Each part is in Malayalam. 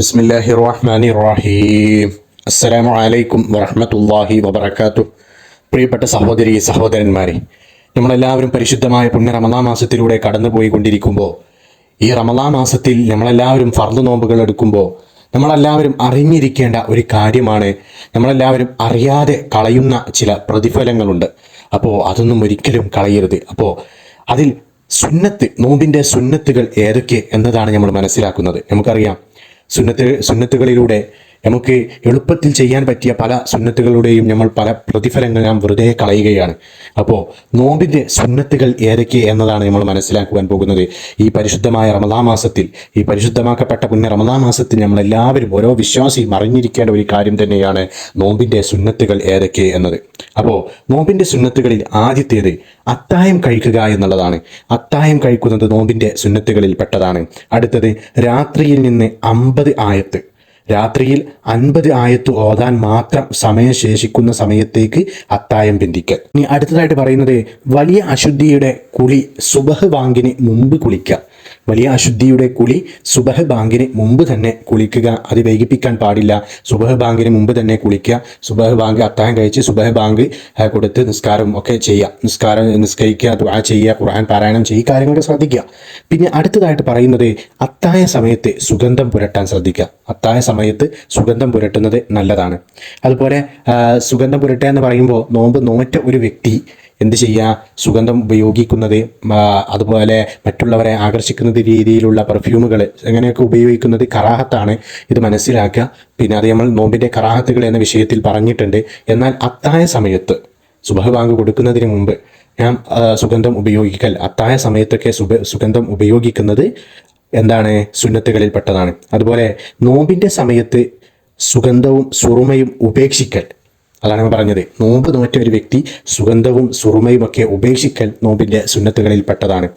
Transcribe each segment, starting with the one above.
ബിസ്മില്ലാഹി റഹ്മാനി റഹീം അസ്സലാമു അലൈക്കും വറഹ്മത്തുള്ളാഹി വബറകാതുഹു. പ്രിയപ്പെട്ട സഹോദരി സഹോദരന്മാരെ നമ്മളെല്ലാവരും പരിശുദ്ധമായ പുണ്യ റമദാ മാസത്തിലൂടെ കടന്നുപോയി കൊണ്ടിരിക്കുമ്പോൾ ഈ റമദാ മാസത്തിൽ നമ്മളെല്ലാവരും ഫർദ് നോമ്പുകൾ എടുക്കുമ്പോൾ നമ്മളെല്ലാവരും അറിഞ്ഞിരിക്കേണ്ട ഒരു കാര്യമാണ് നമ്മളെല്ലാവരും അറിയാതെ കളയുന്ന ചില പ്രതിഫലങ്ങളുണ്ട്. അപ്പോൾ അതൊന്നും ഒരിക്കലും കളയരുത്. അപ്പോൾ അതിൽ സുന്നത്ത് നോമ്പിന്റെ സുന്നത്തുകൾ ഏതൊക്കെ എന്നതാണ് നമ്മൾ മനസ്സിലാക്കുന്നത്. നമുക്കറിയാം സുന്നത്ത് സുന്നത്തുകളിലൂടെ നമുക്ക് എളുപ്പത്തിൽ ചെയ്യാൻ പറ്റിയ പല സുന്നത്തുകളുടെയും നമ്മൾ പല പ്രതിഫലങ്ങൾ നാം വെറുതെ കളയുകയാണ്. അപ്പോൾ നോമ്പിന്റെ സുന്നത്തുകൾ ഏതൊക്കെ എന്നതാണ് നമ്മൾ മനസ്സിലാക്കുവാൻ പോകുന്നത്. ഈ പരിശുദ്ധമായ റമദാ മാസത്തിൽ ഈ പരിശുദ്ധമാക്കപ്പെട്ട പുണ്യ റമദാ മാസത്തിൽ നമ്മൾ എല്ലാവരും ഓരോ വിശ്വാസിയും അറിഞ്ഞിരിക്കേണ്ട ഒരു കാര്യം തന്നെയാണ് നോമ്പിന്റെ സുന്നത്തുകൾ ഏതൊക്കെ എന്നത്. അപ്പോൾ നോമ്പിന്റെ സുന്നത്തുകളിൽ ആദ്യത്തേത് അത്തായം കഴിക്കുക എന്നുള്ളതാണ്. അത്തായം കഴിക്കുന്നത് നോമ്പിന്റെ സുന്നത്തുകളിൽ പെട്ടതാണ് അടുത്തത് രാത്രിയിൽ നിന്ന് അമ്പത് ആയത്ത്. രാത്രിയിൽ അൻപത് ആയത്ത് ഓതാൻ മാത്രം സമയം ശേഷിക്കുന്ന സമയത്തേക്ക് അത്തായം പിന്തിക്കൽ ഇനി അടുത്തതായിട്ട് പറയുന്നത് വലിയ അശുദ്ധിയുടെ കുളി സുബഹ് വാങ്കിന് മുമ്പ് കുളിക്കുക വലിയ അശുദ്ധിയുടെ കുളി സുബഹ് ബാങ്കിന് മുമ്പ് തന്നെ കുളിക്കുക. അത് വൈകിപ്പിക്കാൻ പാടില്ല. സുബഹ് ബാങ്കിന് മുമ്പ് തന്നെ കുളിക്കുക. സുബഹ് ബാങ്ക് അത്താഹം കഴിച്ച് സുബഹ് ബാങ്ക് കൊടുത്ത് നിസ്കാരം ഒക്കെ ചെയ്യുക. നിസ്കാരം നിസ്കരിക്കുക ദുആ ചെയ്യുക ഖുർആൻ പാരായണം ചെയ്യുക കാര്യങ്ങളൊക്കെ ശ്രദ്ധിക്കുക. പിന്നെ അടുത്തതായിട്ട് പറയുന്നത് അത്തായ സമയത്ത് സുഗന്ധം പുരട്ടാൻ ശ്രദ്ധിക്കുക. അത്തായ സമയത്ത് സുഗന്ധം പുരട്ടുന്നത് നല്ലതാണ്. അതുപോലെ സുഗന്ധം പുരട്ടുക എന്ന് പറയുമ്പോൾ നോമ്പ് നോറ്റ ഒരു വ്യക്തി എന്ത് ചെയ്യുക സുഗന്ധം ഉപയോഗിക്കുന്നത് അതുപോലെ മറ്റുള്ളവരെ ആകർഷിക്കുന്ന രീതിയിലുള്ള പെർഫ്യൂമുകൾ അങ്ങനെയൊക്കെ ഉപയോഗിക്കുന്നത് കറാഹത്താണ്. ഇത് മനസ്സിലാക്കുക. പിന്നെ അത് നമ്മൾ നോമ്പിന്റെ കറാഹത്തുകൾ എന്ന വിഷയത്തിൽ പറഞ്ഞിട്ടുണ്ട്. എന്നാൽ അത്തായ സമയത്ത് സുബഹ് ബാങ്ക് കൊടുക്കുന്നതിന് മുമ്പ് ഞാൻ സുഗന്ധം ഉപയോഗിക്കൽ. അത്തായ സമയത്തൊക്കെ സുബ സുഗന്ധം ഉപയോഗിക്കുന്നത് എന്താണ്? സുന്നത്തുകളിൽ പെട്ടതാണ് അതുപോലെ നോമ്പിന്റെ സമയത്ത് സുഗന്ധവും സുറുമയും ഉപേക്ഷിക്കൽ. അതാണ് ഞാൻ പറഞ്ഞത്. നോമ്പ് നോറ്റ ഒരു വ്യക്തി സുഗന്ധവും സുറുമയും ഒക്കെ ഉപേക്ഷിക്കൽ നോമ്പിന്റെ സുന്നത്തുകളിൽ പെട്ടതാണ്.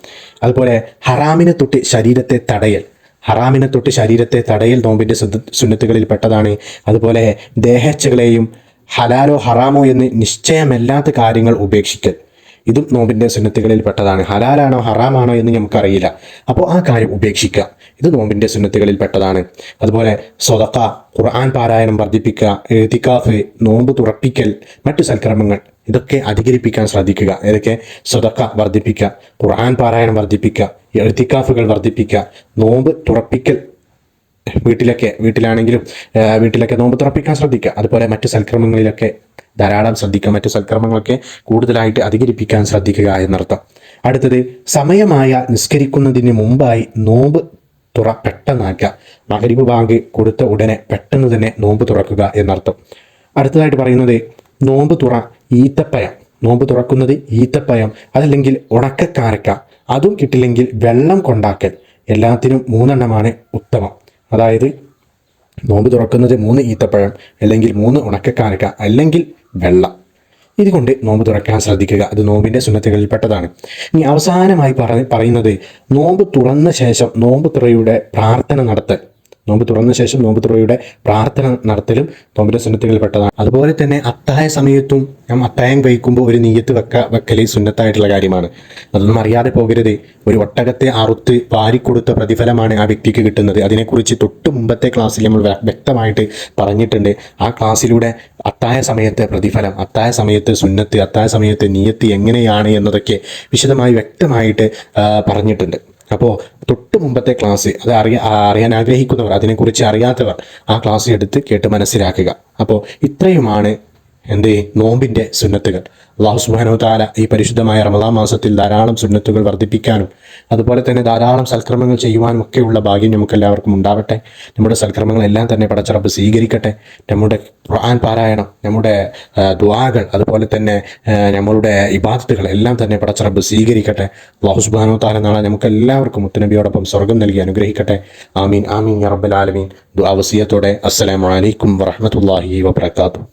അതുപോലെ ഹറാമിനെ തൊട്ട് ശരീരത്തെ തടയൽ. ഹറാമിനെ തൊട്ട് ശരീരത്തെ തടയൽ നോമ്പിന്റെ സുന്ന- സുന്നത്തുകളിൽ പെട്ടതാണ്. അതുപോലെ ദേഹച്ചകളെയും ഹലാലോ ഹറാമോ എന്ന് നിശ്ചയമല്ലാത്ത കാര്യങ്ങൾ ഉപേക്ഷിക്കൽ. ഇതും നോമ്പിന്റെ സുന്നത്തുകളിൽ പെട്ടതാണ്. ഹലാലാണോ ഹറാമാണോ എന്ന് നമുക്കറിയില്ല. അപ്പോൾ ആ കാര്യം ഉപേക്ഷിക്കുക. ഇത് നോമ്പിന്റെ സുന്നത്തുകളിൽ പെട്ടതാണ്. അതുപോലെ സ്വതക്ക ഖുർആൻ പാരായണം വർദ്ധിപ്പിക്കുക എഴുതിക്കാഫ് നോമ്പ് തുറപ്പിക്കൽ മറ്റു സൽക്രമങ്ങൾ ഇതൊക്കെ അധികരിപ്പിക്കാൻ ശ്രദ്ധിക്കുക. ഏതൊക്കെ? സ്വതക്ക വർദ്ധിപ്പിക്കുക ഖുർആൻ പാരായണം വർദ്ധിപ്പിക്കുക എഴുത്തിക്കാഫുകൾ വർദ്ധിപ്പിക്കുക നോമ്പ് തുറപ്പിക്കൽ വീട്ടിലൊക്കെ വീട്ടിലാണെങ്കിലും വീട്ടിലൊക്കെ നോമ്പ് തുറപ്പിക്കാൻ ശ്രദ്ധിക്കുക. അതുപോലെ മറ്റു സൽക്രമങ്ങളിലൊക്കെ ധാരാളം ശ്രദ്ധിക്കുക മറ്റു സൽക്രമങ്ങളൊക്കെ കൂടുതലായിട്ട് അധികരിപ്പിക്കാൻ ശ്രദ്ധിക്കുക എന്നർത്ഥം. അടുത്തത് സമയമായ നിസ്കരിക്കുന്നതിന് മുമ്പായി നോമ്പ് തുറ പെട്ടെന്നാക്കുക. മകരിബ് ബാങ്ക് കൊടുത്ത ഉടനെ പെട്ടെന്ന് തന്നെ നോമ്പ് തുറക്കുക എന്നർത്ഥം. അടുത്തതായിട്ട് പറയുന്നത് നോമ്പ് തുറ ഈത്തപ്പയം നോമ്പ് തുറക്കുന്നത് ഈത്തപ്പയം അതല്ലെങ്കിൽ ഉണക്കക്കാരക്ക. അതും കിട്ടില്ലെങ്കിൽ വെള്ളം കൊണ്ടാക്കൽ. എല്ലാത്തിനും മൂന്നെണ്ണമാണ് ഉത്തമം. അതായത് നോമ്പ് തുറക്കുന്നത് മൂന്ന് ഈത്തപ്പഴം അല്ലെങ്കിൽ മൂന്ന് ഉണക്കക്കാരക്ക അല്ലെങ്കിൽ വെള്ളം. ഇതുകൊണ്ട് നോമ്പ് തുറക്കാൻ ശ്രദ്ധിക്കുക. അത് നോമ്പിന്റെ സുന്നത്തുകളിൽപ്പെട്ടതാണ്. ഇനി അവസാനമായി പറ പറയുന്നത് നോമ്പ് തുറന്ന ശേഷം നോമ്പ് തുറയുടെ പ്രാർത്ഥന നടത്തൽ. നോമ്പ് തുറന്ന ശേഷം നോമ്പ് തുറയുടെ പ്രാർത്ഥന നടത്തലും നോമ്പിന്റെ സുന്നത്തുകളിൽപ്പെട്ടതാണ് അതുപോലെ തന്നെ അത്തായ സമയത്തും ഞാൻ അത്തായം കഴിക്കുമ്പോൾ ഒരു നീയത്ത് വെക്ക വെക്കൽ സുന്നത്തായിട്ടുള്ള കാര്യമാണ്. അതൊന്നും അറിയാതെ പോകരുത്. ഒരു ഒട്ടകത്തെ അറുത്ത് വാരിക്കൊടുത്ത പ്രതിഫലമാണ് ആ വ്യക്തിക്ക് കിട്ടുന്നത്. അതിനെക്കുറിച്ച് തൊട്ട് മുമ്പത്തെ ക്ലാസ്സിൽ നമ്മൾ വ്യക്തമായിട്ട് പറഞ്ഞിട്ടുണ്ട്. ആ ക്ലാസ്സിലൂടെ അത്തായ സമയത്തെ പ്രതിഫലം അത്തായ സമയത്ത് സുന്നത്ത് അത്തായ സമയത്ത് നീയത്ത് എങ്ങനെയാണ് എന്നതൊക്കെ വിശദമായി വ്യക്തമായിട്ട് പറഞ്ഞിട്ടുണ്ട്. അപ്പോൾ തൊട്ട് മുമ്പത്തെ ക്ലാസ് അത് അറിയാൻ അറിയാൻ ആഗ്രഹിക്കുന്നവർ അതിനെക്കുറിച്ച് അറിയാത്തവർ ആ ക്ലാസ് എടുത്ത് കേട്ട് മനസ്സിലാക്കുക. അപ്പോൾ ഇത്രയുമാണ് എന്ത്? നോമ്പിന്റെ സുന്നത്തുകൾ. അള്ളാഹു സുബാനോ താല ഈ പരിശുദ്ധമായ റമദാൻ മാസത്തിൽ ധാരാളം സുന്നത്തുകൾ വർദ്ധിപ്പിക്കാനും അതുപോലെ തന്നെ ധാരാളം സൽക്രമങ്ങൾ ചെയ്യുവാനും ഒക്കെയുള്ള ഭാഗ്യം നമുക്ക് എല്ലാവർക്കും ഉണ്ടാവട്ടെ. നമ്മുടെ സൽക്രമങ്ങളെല്ലാം തന്നെ പടച്ചറപ്പ് സ്വീകരിക്കട്ടെ. നമ്മുടെ ഖുർആൻ പാരായണം നമ്മുടെ ദുആകൾ അതുപോലെ തന്നെ നമ്മളുടെ ഇബാദത്തുകൾ എല്ലാം തന്നെ പടച്ചറപ്പ് സ്വീകരിക്കട്ടെ. അള്ളാഹു സുബാനോ താല നാളെ നമുക്ക് എല്ലാവർക്കും മുത്തനബിയോടൊപ്പം സ്വർഗം നൽകി അനുഗ്രഹിക്കട്ടെ. ആമീൻ ആമീൻ റബ്ബൽ ആലമീൻ. ദുആ വസിയത്തോടെ അസ്സലാമു അലൈക്കും വറഹ്മത്തുള്ളാഹി വബറകാതുഹു.